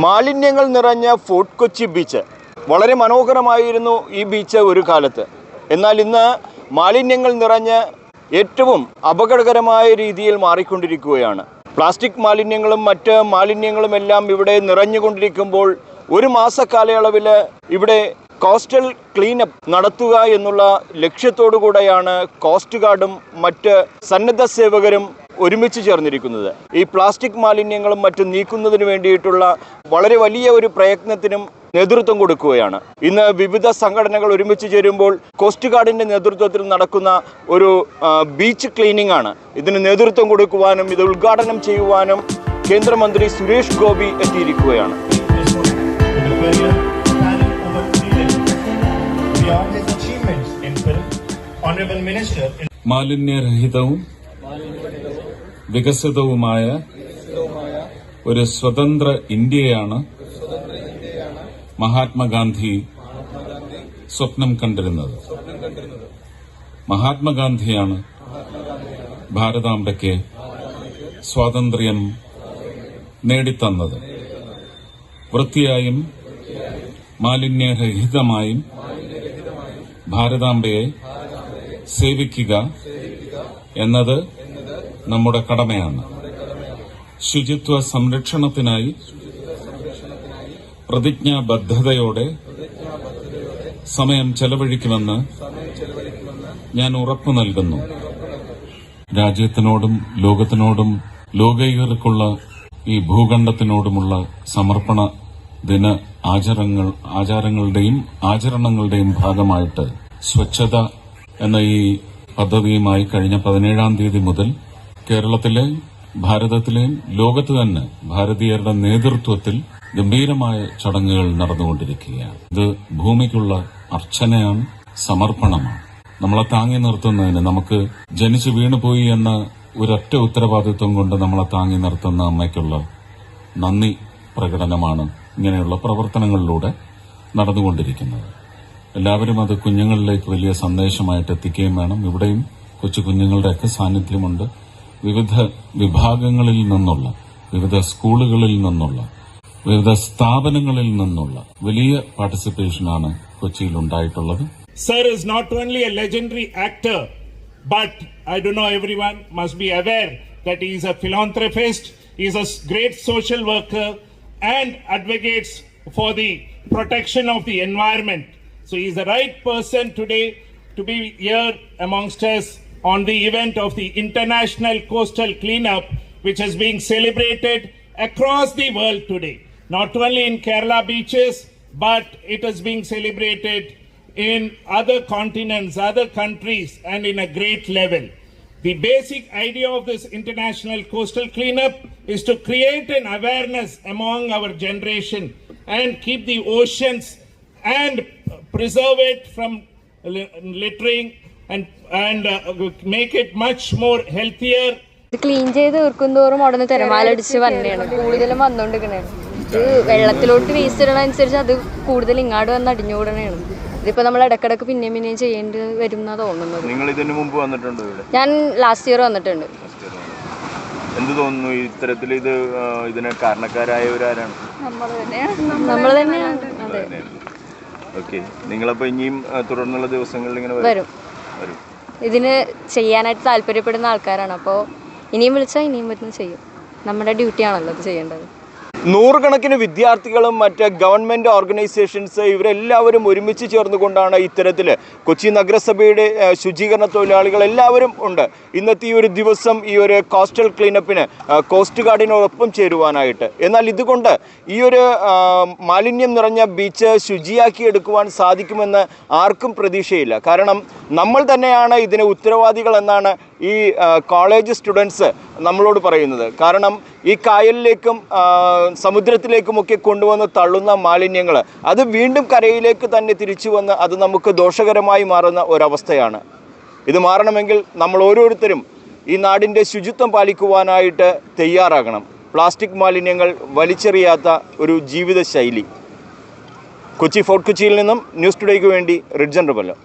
മാലിന്യങ്ങൾ നിറഞ്ഞ fort Kochi beach. വളരെ മനോഹരമായിരുന്നു ഈ ബീച്ച് ഒരു കാലത്ത്. എന്നാൽ ഇന്ന് മാലിന്യങ്ങൾ നിറഞ്ഞ് ഏറ്റവും അപകടകരമായ രീതിയിൽ മാറിക്കൊണ്ടിരിക്കുകയാണ്. പ്ലാസ്റ്റിക് മാലിന്യങ്ങളും മറ്റ് മാലിന്യങ്ങളും എല്ലാം ഇവിടെ നിറഞ്ഞുകൊണ്ടിരിക്കുമ്പോൾ ഒരു മാസ കാലയളവിൽ ഇവിടെ കോസ്റ്റൽ ക്ലീനപ്പ് നടത്തുക എന്നുള്ള ലക്ഷ്യത്തോടു കൂടെയാണ് കോസ്റ്റ് ഗാർഡും മറ്റ് സന്നദ്ധ സേവകരും ഒരുമിച്ച് ചേർന്നിരിക്കുന്നത്. ഈ പ്ലാസ്റ്റിക് മാലിന്യങ്ങളും മറ്റും നീക്കുന്നതിന് വേണ്ടിയിട്ടുള്ള വളരെ വലിയ ഒരു പ്രയത്നത്തിനും നേതൃത്വം കൊടുക്കുകയാണ്. ഇന്ന് വിവിധ സംഘടനകൾ ഒരുമിച്ച് ചേരുമ്പോൾ കോസ്റ്റ് ഗാർഡിന്റെ നേതൃത്വത്തിൽ നടക്കുന്ന ഒരു ബീച്ച് ക്ലീനിംഗ് ആണ്. ഇതിന് നേതൃത്വം കൊടുക്കുവാനും ഇത് ഉദ്ഘാടനം ചെയ്യുവാനും കേന്ദ്രമന്ത്രി സുരേഷ് ഗോപി എത്തിയിരിക്കുകയാണ്. മാലിന്യരഹിതവും വികസിതവുമായ ഒരു സ്വതന്ത്ര ഇന്ത്യയാണ് മഹാത്മാഗാന്ധി സ്വപ്നം കണ്ടിരുന്നത്. മഹാത്മാഗാന്ധിയാണ് ഭാരതാംബയ്ക്ക് സ്വാതന്ത്ര്യം നേടിത്തന്നത്. വൃത്തിയായും മാലിന്യരഹിതമായും ഭാരതാംബയെ സേവിക്കുക എന്നത് നമ്മുടെ കടമയാണ്. ശുചിത്വ സംരക്ഷണത്തിനായി പ്രതിജ്ഞാബദ്ധതയോടെ സമയം ചെലവഴിക്കുമെന്ന് ഞാൻ ഉറപ്പു നൽകുന്നു. രാജ്യത്തിനോടും ലോകത്തിനോടും ലോകൈകർക്കുള്ള ഈ ഭൂഖണ്ഡത്തിനോടുമുള്ള സമർപ്പണ ദിന ആചാരങ്ങൾ ആചാരങ്ങളുടെയും ആചരണങ്ങളുടെയും ഭാഗമായിട്ട് സ്വച്ഛത എന്ന ഈ പദ്ധതിയുമായി കഴിഞ്ഞ പതിനേഴാം തീയതി മുതൽ കേരളത്തിലെ ഭാരതത്തിലെയും ലോകത്ത് തന്നെ ഭാരതീയരുടെ നേതൃത്വത്തിൽ ഗംഭീരമായ ചടങ്ങുകൾ നടന്നുകൊണ്ടിരിക്കുകയാണ്. ഇത് ഭൂമിക്കുള്ള അർച്ചനയാണ് സമർപ്പണമാണ്. നമ്മളെ താങ്ങി നിർത്തുന്നതിന് നമുക്ക് ജനിച്ചു വീണുപോയി എന്ന ഒരൊറ്റ ഉത്തരവാദിത്വം കൊണ്ട് നമ്മളെ താങ്ങി നിർത്തുന്ന അമ്മയ്ക്കുള്ള നന്ദി പ്രകടനമാണ് ഇങ്ങനെയുള്ള പ്രവർത്തനങ്ങളിലൂടെ നടന്നുകൊണ്ടിരിക്കുന്നത്. എല്ലാവരും അത് കുഞ്ഞുങ്ങളിലേക്ക് വലിയ സന്ദേശമായിട്ട് എത്തിക്കുകയും വേണം. ഇവിടെയും കൊച്ചു കുഞ്ഞുങ്ങളുടെയൊക്കെ സാന്നിധ്യമുണ്ട്. വിവിധ വിഭാഗങ്ങളിൽ നിന്നുള്ള വിവിധ സ്കൂളുകളിൽ നിന്നുള്ള വിവിധ സ്ഥാപനങ്ങളിൽ നിന്നുള്ള വലിയ പാർട്ടിസിപ്പേഷനാണ് കൊച്ചിയിൽ ഉണ്ടായിട്ടുള്ളത് sir is not only a legendary actor but I do know everyone must be aware that he is a philanthropist, he is a s- great social worker, and advocates for the protection of the environment. So he is the right person today to on the event of the International Coastal Cleanup, which is being celebrated across the world today. Not only in Kerala beaches, but it is being celebrated in other continents, other countries, and in a great level. The basic idea of this international coastal cleanup is to create an awareness among our generation and keep the oceans and preserve it from littering and, and uh, make it much more healthier. ഇത് clean ചെയ്ത് തീർക്കുന്തോറും അവിടെ നിന്ന് തിരമാലടിച്ച് വന്നെയാണ് കൂടുതലും വന്നുകൊണ്ടിരിക്കണേണ് ഇത് വെള്ളത്തിലോട്ട് waste ഇടണ അനുസരിച്ച് അത് കൂടുതൽ ഇങ്ങാട് വന്ന് അടിഞ്ഞുകൂടണേണ്. ഇതിപ്പോ നമ്മൾ ഇടക്കിടക്ക് പിന്നെയും പിന്നെയും ചെയ്യേണ്ടി വരും തോന്നുന്നു തോന്നുന്നത്. നിങ്ങൾ ഇതിനു മുമ്പ് വന്നിട്ടുണ്ട് ഞാൻ ലാസ്റ്റ് ഇയർ വന്നിട്ടുണ്ട്. എന്ത് തോന്നുന്നു ഇത്തരത്തിൽ ഇത് ഇതിന് കാരണക്കാരായവരാരാണ്? നമ്മൾ തന്നെയാണ്. അതെ. ഓക്കെ. നിങ്ങളപ്പോൾ ഇനിയും തുടർന്നുള്ള ദിവസങ്ങളിൽ ഇങ്ങനെ വരും. ഇതിന് ചെയ്യാനായിട്ട് താല്പര്യപ്പെടുന്ന ആൾക്കാരാണ്. അപ്പോൾ ഇനിയും വിളിച്ചാൽ ഇനിയും വരുന്ന ചെയ്യും. നമ്മുടെ ഡ്യൂട്ടിയാണല്ലോ അത് ചെയ്യേണ്ടത്. നൂറുകണക്കിന് വിദ്യാർത്ഥികളും മറ്റ് ഗവൺമെന്റ് ഓർഗനൈസേഷൻസ് ഇവരെല്ലാവരും ഒരുമിച്ച് ചേർന്നുകൊണ്ടാണ് ഇത്തരത്തിൽ കൊച്ചി നഗരസഭയുടെ ശുചീകരണ തൊഴിലാളികൾ എല്ലാവരും ഉണ്ട്. ഇന്നത്തെ ഈ ഒരു ദിവസം ഈ ഒരു കോസ്റ്റൽ ക്ലീനപ്പിന് കോസ്റ്റ് ഗാർഡിനോടൊപ്പം ചേരുവാനായിട്ട്. എന്നാൽ ഇതുകൊണ്ട് ഈ ഒരു മാലിന്യം നിറഞ്ഞ ബീച്ച് ശുചിയാക്കി എടുക്കുവാൻ സാധിക്കുമെന്ന് ആർക്കും പ്രതീക്ഷയില്ല. കാരണം നമ്മൾ തന്നെയാണ് ഇതിന് ഉത്തരവാദികൾ എന്നാണ് ഈ കോളേജ് സ്റ്റുഡൻസ് നമ്മളോട് പറയുന്നത്. കാരണം ഈ കായലിലേക്കും സമുദ്രത്തിലേക്കുമൊക്കെ കൊണ്ടുവന്ന് തള്ളുന്ന മാലിന്യങ്ങൾ അത് വീണ്ടും കരയിലേക്ക് തന്നെ തിരിച്ചു വന്ന് അത് നമുക്ക് ദോഷകരമായി മാറുന്ന ഒരവസ്ഥയാണ്. ഇത് മാറണമെങ്കിൽ നമ്മൾ ഓരോരുത്തരും ഈ നാടിന്റെ ശുചിത്വം പാലിക്കുവാനായിട്ട് തയ്യാറാകണം. പ്ലാസ്റ്റിക് മാലിന്യങ്ങൾ വലിച്ചെറിയാത്ത ഒരു ജീവിതശൈലി. കൊച്ചി ഫോർട്ട് കൊച്ചിയിൽ നിന്നും ന്യൂസ് ടുഡേക്ക് വേണ്ടി റിഡ്ജൻ റിബല്ലോ.